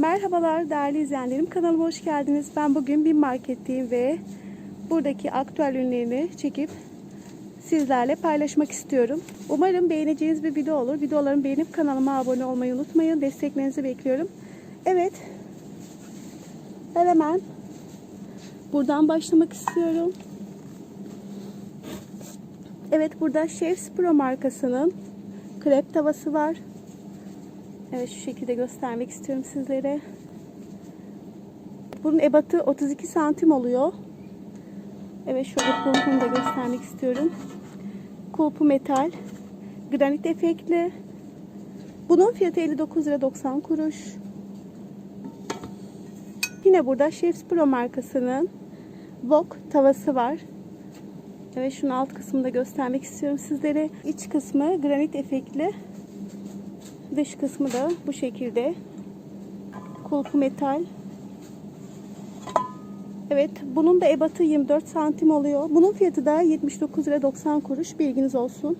Merhabalar değerli izleyenlerim. Kanalıma hoş geldiniz. Ben bugün bir marketteyim ve buradaki aktüel ürünlerini çekip sizlerle paylaşmak istiyorum. Umarım beğeneceğiniz bir video olur. Videolarımı beğenip kanalıma abone olmayı unutmayın. Desteklerinizi bekliyorum. Evet. Ben hemen buradan başlamak istiyorum. Evet burada Chefs Pro markasının krep tavası var. Evet şu şekilde göstermek istiyorum sizlere. Bunun ebatı 32 santim oluyor. Evet şöyle kulpunu da göstermek istiyorum. Kulpu metal. Granit efektli. Bunun fiyatı 59 lira 90 kuruş. Yine burada Chefs Pro markasının Wok tavası var. Evet şunu alt kısmında göstermek istiyorum sizlere. İç kısmı granit efektli. Dış kısmı da bu şekilde. Kulpu metal. Evet bunun da ebatı 24 santim oluyor. Bunun fiyatı da 79 lira 90 kuruş bilginiz olsun.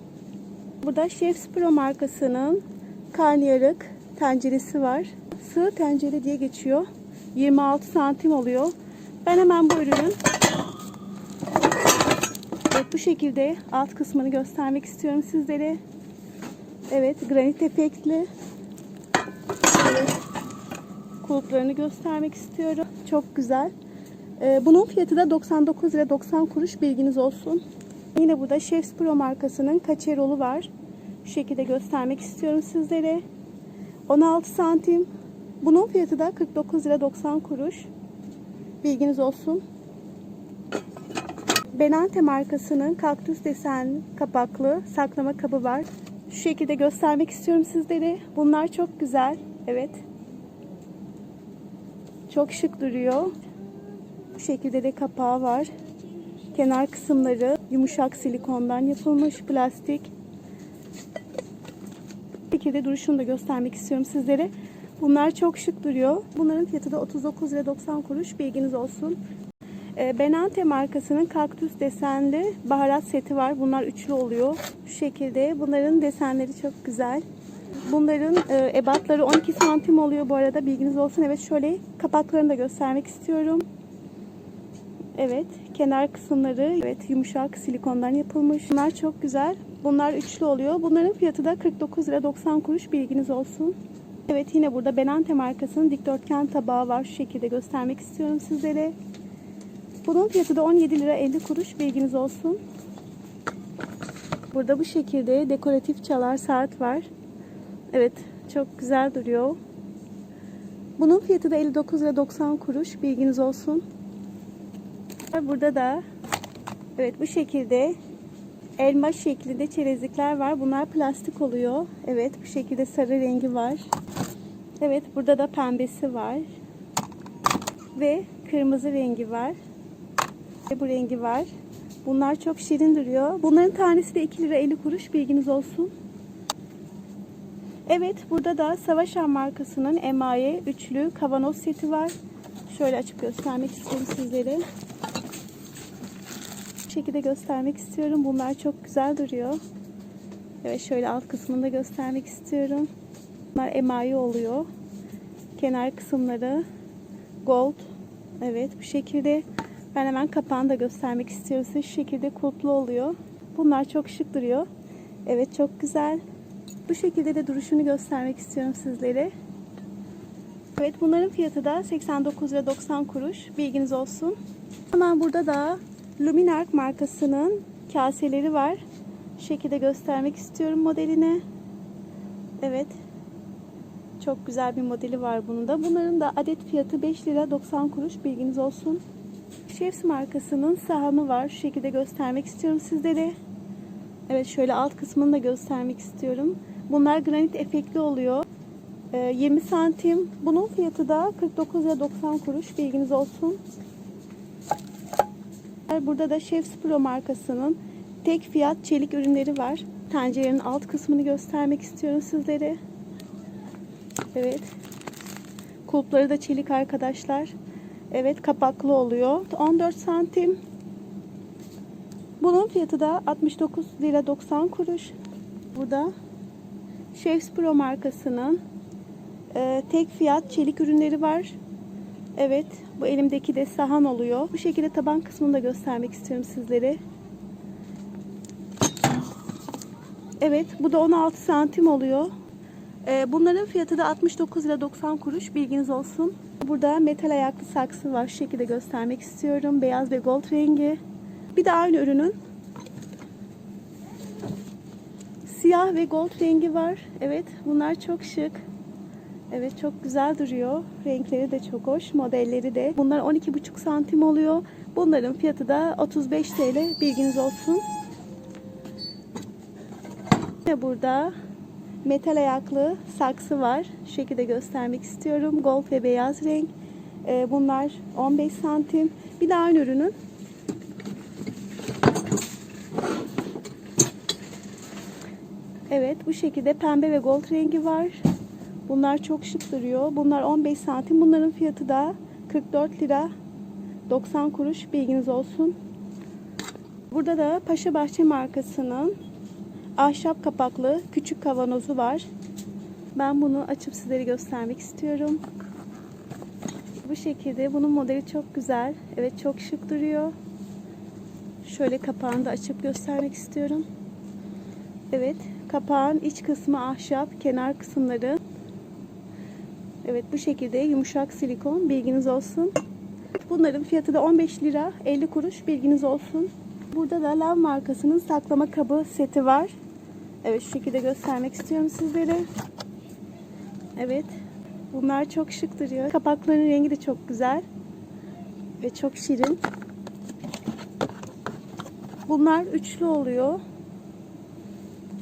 Burada Chefs Pro markasının karnıyarık tenceresi var. Sığ tencere diye geçiyor. 26 santim oluyor. Ben hemen bu ürünün evet, bu şekilde alt kısmını göstermek istiyorum sizlere. Evet, granit efektli. Kulplarını göstermek istiyorum. Çok güzel. Ee, bunun fiyatı da 99 lira 90 kuruş bilginiz olsun. Yine burada Chefs Pro markasının kaçerolu var. Şu şekilde göstermek istiyorum sizlere. 16 santim. Bunun fiyatı da 49 lira 90 kuruş. Bilginiz olsun. Benante markasının kaktüs desen kapaklı saklama kabı var. Şu şekilde göstermek istiyorum sizlere. Bunlar çok güzel. Evet. Çok şık duruyor. Bu şekilde de kapağı var. Kenar kısımları yumuşak silikondan yapılmış plastik. Bu şekilde duruşunu da göstermek istiyorum sizlere. Bunlar çok şık duruyor. Bunların fiyatı da 39 lira 90 kuruş. Bilginiz olsun. E, Benante markasının kaktüs desenli baharat seti var. Bunlar üçlü oluyor. Şu şekilde. Bunların desenleri çok güzel. Bunların e, ebatları 12 santim oluyor bu arada. Bilginiz olsun. Evet şöyle kapaklarını da göstermek istiyorum. Evet. Kenar kısımları evet yumuşak silikondan yapılmış. Bunlar çok güzel. Bunlar üçlü oluyor. Bunların fiyatı da 49 lira 90 kuruş. Bilginiz olsun. Evet yine burada Benante markasının dikdörtgen tabağı var. Şu şekilde göstermek istiyorum sizlere. Bunun fiyatı da 17 lira 50 kuruş bilginiz olsun. Burada bu şekilde dekoratif çalar saat var. Evet çok güzel duruyor. Bunun fiyatı da 59 lira 90 kuruş bilginiz olsun. Burada da evet bu şekilde elma şeklinde çerezlikler var. Bunlar plastik oluyor. Evet bu şekilde sarı rengi var. Evet burada da pembesi var. Ve kırmızı rengi var bu rengi var. Bunlar çok şirin duruyor. Bunların tanesi de 2 lira 50 kuruş bilginiz olsun. Evet burada da Savaşan markasının emaye üçlü kavanoz seti var. Şöyle açıp göstermek istiyorum sizlere. Bu şekilde göstermek istiyorum. Bunlar çok güzel duruyor. Evet şöyle alt kısmını da göstermek istiyorum. Bunlar emaye oluyor. Kenar kısımları gold. Evet bu şekilde ben hemen kapağını da göstermek istiyorum size. Şu şekilde kulplu oluyor. Bunlar çok şık duruyor. Evet çok güzel. Bu şekilde de duruşunu göstermek istiyorum sizlere. Evet bunların fiyatı da 89 lira 90 kuruş. Bilginiz olsun. Hemen burada da Luminark markasının kaseleri var. Şu şekilde göstermek istiyorum modelini. Evet. Çok güzel bir modeli var bunun da. Bunların da adet fiyatı 5 lira 90 kuruş. Bilginiz olsun. Chefs markasının sahamı var. Şu şekilde göstermek istiyorum sizlere. Evet şöyle alt kısmını da göstermek istiyorum. Bunlar granit efektli oluyor. 20 ee, santim. Bunun fiyatı da 49 lira 90 kuruş. Bilginiz olsun. Burada da Chefs Pro markasının tek fiyat çelik ürünleri var. Tencerenin alt kısmını göstermek istiyorum sizlere. Evet. Kulpları da çelik arkadaşlar. Evet kapaklı oluyor. 14 santim. Bunun fiyatı da 69 lira 90 kuruş. Burada Chefs Pro markasının Ee, tek fiyat çelik ürünleri var. Evet, bu elimdeki de sahan oluyor. Bu şekilde taban kısmını da göstermek istiyorum sizlere. Evet, bu da 16 santim oluyor. Ee, bunların fiyatı da 69 lira 90 kuruş. Bilginiz olsun. Burada metal ayaklı saksı var. Şu şekilde göstermek istiyorum. Beyaz ve gold rengi. Bir de aynı ürünün siyah ve gold rengi var. Evet, bunlar çok şık. Evet, çok güzel duruyor. Renkleri de çok hoş. Modelleri de. Bunlar 12,5 santim oluyor. Bunların fiyatı da 35 TL. Bilginiz olsun. Ve burada metal ayaklı saksı var. Şu şekilde göstermek istiyorum. Gold ve beyaz renk. Ee, bunlar 15 santim. Bir de aynı ürünün Evet bu şekilde pembe ve gold rengi var. Bunlar çok şık duruyor. Bunlar 15 santim. Bunların fiyatı da 44 lira 90 kuruş. Bilginiz olsun. Burada da Paşa Bahçe markasının ahşap kapaklı küçük kavanozu var. Ben bunu açıp sizlere göstermek istiyorum. Bu şekilde bunun modeli çok güzel. Evet çok şık duruyor. Şöyle kapağını da açıp göstermek istiyorum. Evet kapağın iç kısmı ahşap, kenar kısımları. Evet bu şekilde yumuşak silikon bilginiz olsun. Bunların fiyatı da 15 lira 50 kuruş bilginiz olsun. Burada da Lav markasının saklama kabı seti var. Evet şu şekilde göstermek istiyorum sizlere. Evet. Bunlar çok şık duruyor. Kapakların rengi de çok güzel. Ve çok şirin. Bunlar üçlü oluyor.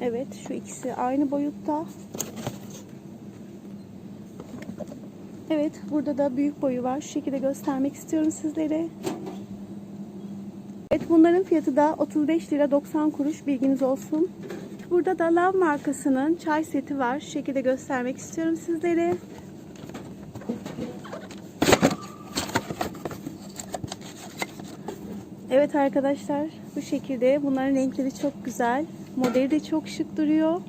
Evet şu ikisi aynı boyutta. Evet burada da büyük boyu var. Şu şekilde göstermek istiyorum sizlere. Evet bunların fiyatı da 35 lira 90 kuruş bilginiz olsun. Burada da Lav markasının çay seti var. Şu şekilde göstermek istiyorum sizlere. Evet arkadaşlar bu şekilde bunların renkleri çok güzel. Modeli de çok şık duruyor.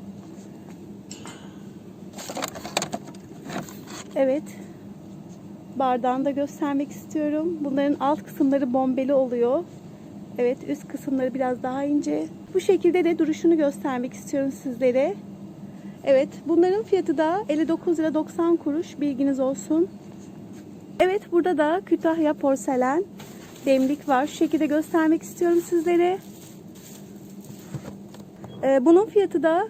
Evet. Bardağını da göstermek istiyorum. Bunların alt kısımları bombeli oluyor. Evet üst kısımları biraz daha ince. Bu şekilde de duruşunu göstermek istiyorum sizlere. Evet bunların fiyatı da 59 lira 90 kuruş bilginiz olsun. Evet burada da Kütahya porselen demlik var. Şu şekilde göstermek istiyorum sizlere. Ee, bunun fiyatı da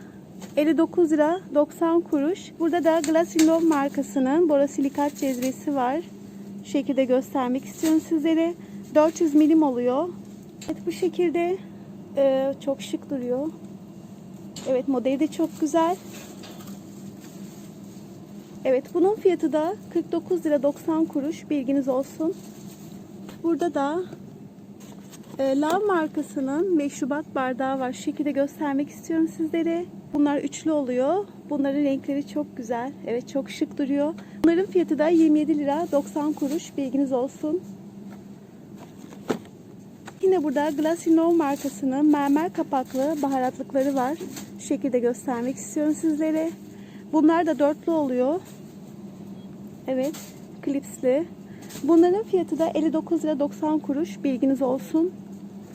59 lira 90 kuruş. Burada da Glasilov markasının borosilikat cezvesi var. Şu şekilde göstermek istiyorum sizlere. 400 milim oluyor. Evet bu şekilde e, çok şık duruyor. Evet modeli de çok güzel. Evet bunun fiyatı da 49 lira 90 kuruş. Bilginiz olsun. Burada da e, Lav markasının meşrubat bardağı var. Şu şekilde göstermek istiyorum sizlere. Bunlar üçlü oluyor. Bunların renkleri çok güzel. Evet çok şık duruyor. Bunların fiyatı da 27 lira 90 kuruş. Bilginiz olsun. Yine burada Glasinov markasının mermer kapaklı baharatlıkları var. Şu şekilde göstermek istiyorum sizlere. Bunlar da dörtlü oluyor. Evet, klipsli. Bunların fiyatı da 59 lira 90 kuruş. Bilginiz olsun.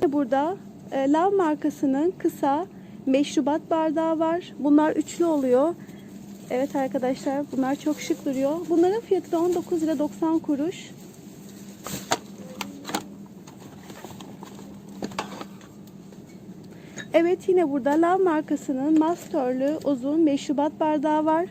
Burada e, Lav markasının kısa meşrubat bardağı var. Bunlar üçlü oluyor. Evet arkadaşlar bunlar çok şık duruyor. Bunların fiyatı da 19 lira 90 kuruş. Evet yine burada Lav markasının Masterlü uzun meşrubat bardağı var.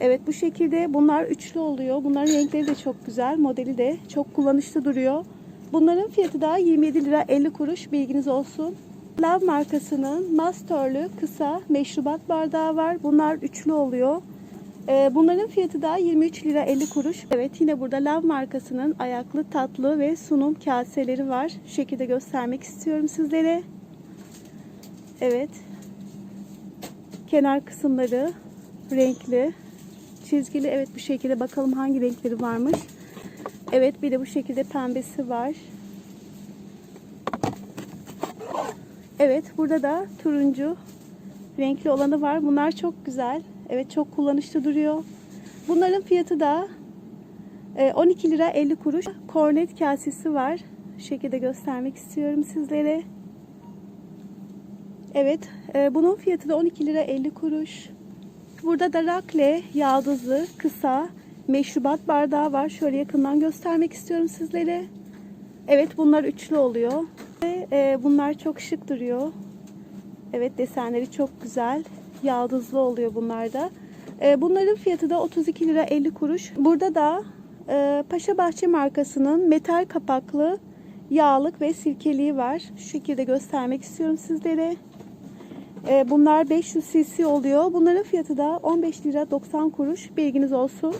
Evet bu şekilde bunlar üçlü oluyor. Bunların renkleri de çok güzel. Modeli de çok kullanışlı duruyor. Bunların fiyatı da 27 lira 50 kuruş. Bilginiz olsun. Lav markasının Masterlü kısa meşrubat bardağı var. Bunlar üçlü oluyor. Ee, bunların fiyatı da 23 lira 50 kuruş. Evet yine burada Lav markasının ayaklı tatlı ve sunum kaseleri var. Şu şekilde göstermek istiyorum sizlere. Evet. Kenar kısımları renkli, çizgili. Evet bu şekilde bakalım hangi renkleri varmış. Evet bir de bu şekilde pembesi var. Evet burada da turuncu renkli olanı var. Bunlar çok güzel. Evet çok kullanışlı duruyor. Bunların fiyatı da e, 12 lira 50 kuruş. Kornet kasesi var. Şu şekilde göstermek istiyorum sizlere. Evet, e, bunun fiyatı da 12 lira 50 kuruş. Burada da rakle, yaldızlı, kısa, meşrubat bardağı var. Şöyle yakından göstermek istiyorum sizlere. Evet, bunlar üçlü oluyor. Ve, e, bunlar çok şık duruyor. Evet, desenleri çok güzel. Yaldızlı oluyor bunlar da. E, bunların fiyatı da 32 lira 50 kuruş. Burada da e, Paşa Bahçe markasının metal kapaklı yağlık ve sirkeliği var. Şu şekilde göstermek istiyorum sizlere. E, bunlar 500 cc oluyor. Bunların fiyatı da 15 lira 90 kuruş. Bilginiz olsun.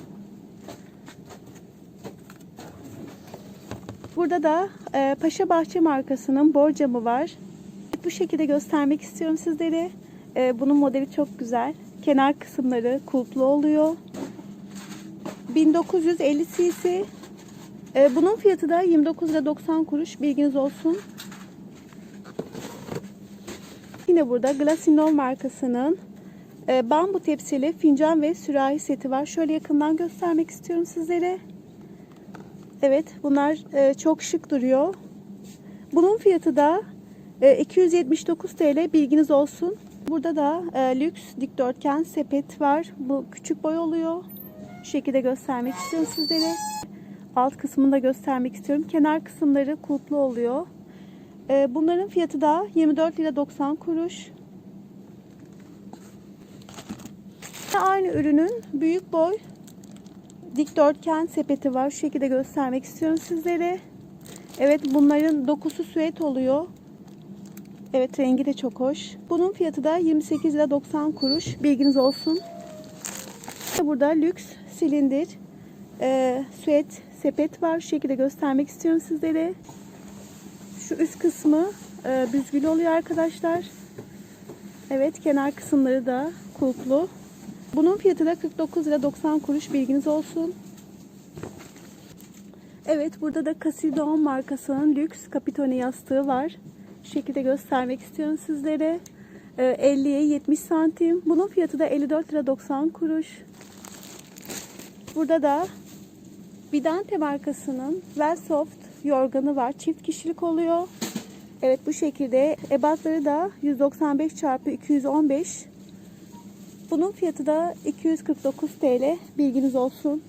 Burada da e, Paşa Bahçe markasının borcamı var. Bu şekilde göstermek istiyorum sizlere. E, bunun modeli çok güzel. Kenar kısımları kulplu oluyor. 1950 cc. E, bunun fiyatı da 29 lira 90 kuruş. Bilginiz olsun. Yine burada Glasinol markasının e, bambu tepsili fincan ve sürahi seti var. Şöyle yakından göstermek istiyorum sizlere. Evet bunlar e, çok şık duruyor. Bunun fiyatı da e, 279 TL bilginiz olsun. Burada da e, lüks dikdörtgen sepet var. Bu küçük boy oluyor. Şu şekilde göstermek istiyorum sizlere. Alt kısmını da göstermek istiyorum. Kenar kısımları kulplu oluyor. E, bunların fiyatı da 24 lira 90 kuruş. Aynı ürünün büyük boy dikdörtgen sepeti var. Şu şekilde göstermek istiyorum sizlere. Evet bunların dokusu süet oluyor. Evet rengi de çok hoş. Bunun fiyatı da 28 lira 90 kuruş. Bilginiz olsun. Burada lüks silindir e, süet sepet var. Şu şekilde göstermek istiyorum sizlere. Şu üst kısmı e, büzgülü oluyor arkadaşlar. Evet kenar kısımları da kulplu. Bunun fiyatı da 49 lira 90 kuruş bilginiz olsun. Evet burada da Casildoğan markasının lüks kapitone yastığı var. Şu şekilde göstermek istiyorum sizlere. Ee, 50'ye 70 santim. Bunun fiyatı da 54 lira 90 kuruş. Burada da Vidante markasının Wellsoft yorganı var. Çift kişilik oluyor. Evet bu şekilde. Ebatları da 195 x 215. Bunun fiyatı da 249 TL. Bilginiz olsun.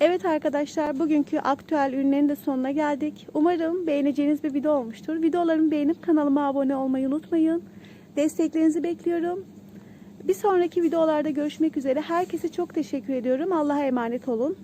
Evet arkadaşlar bugünkü aktüel ürünlerin de sonuna geldik. Umarım beğeneceğiniz bir video olmuştur. Videolarımı beğenip kanalıma abone olmayı unutmayın. Desteklerinizi bekliyorum. Bir sonraki videolarda görüşmek üzere. Herkese çok teşekkür ediyorum. Allah'a emanet olun.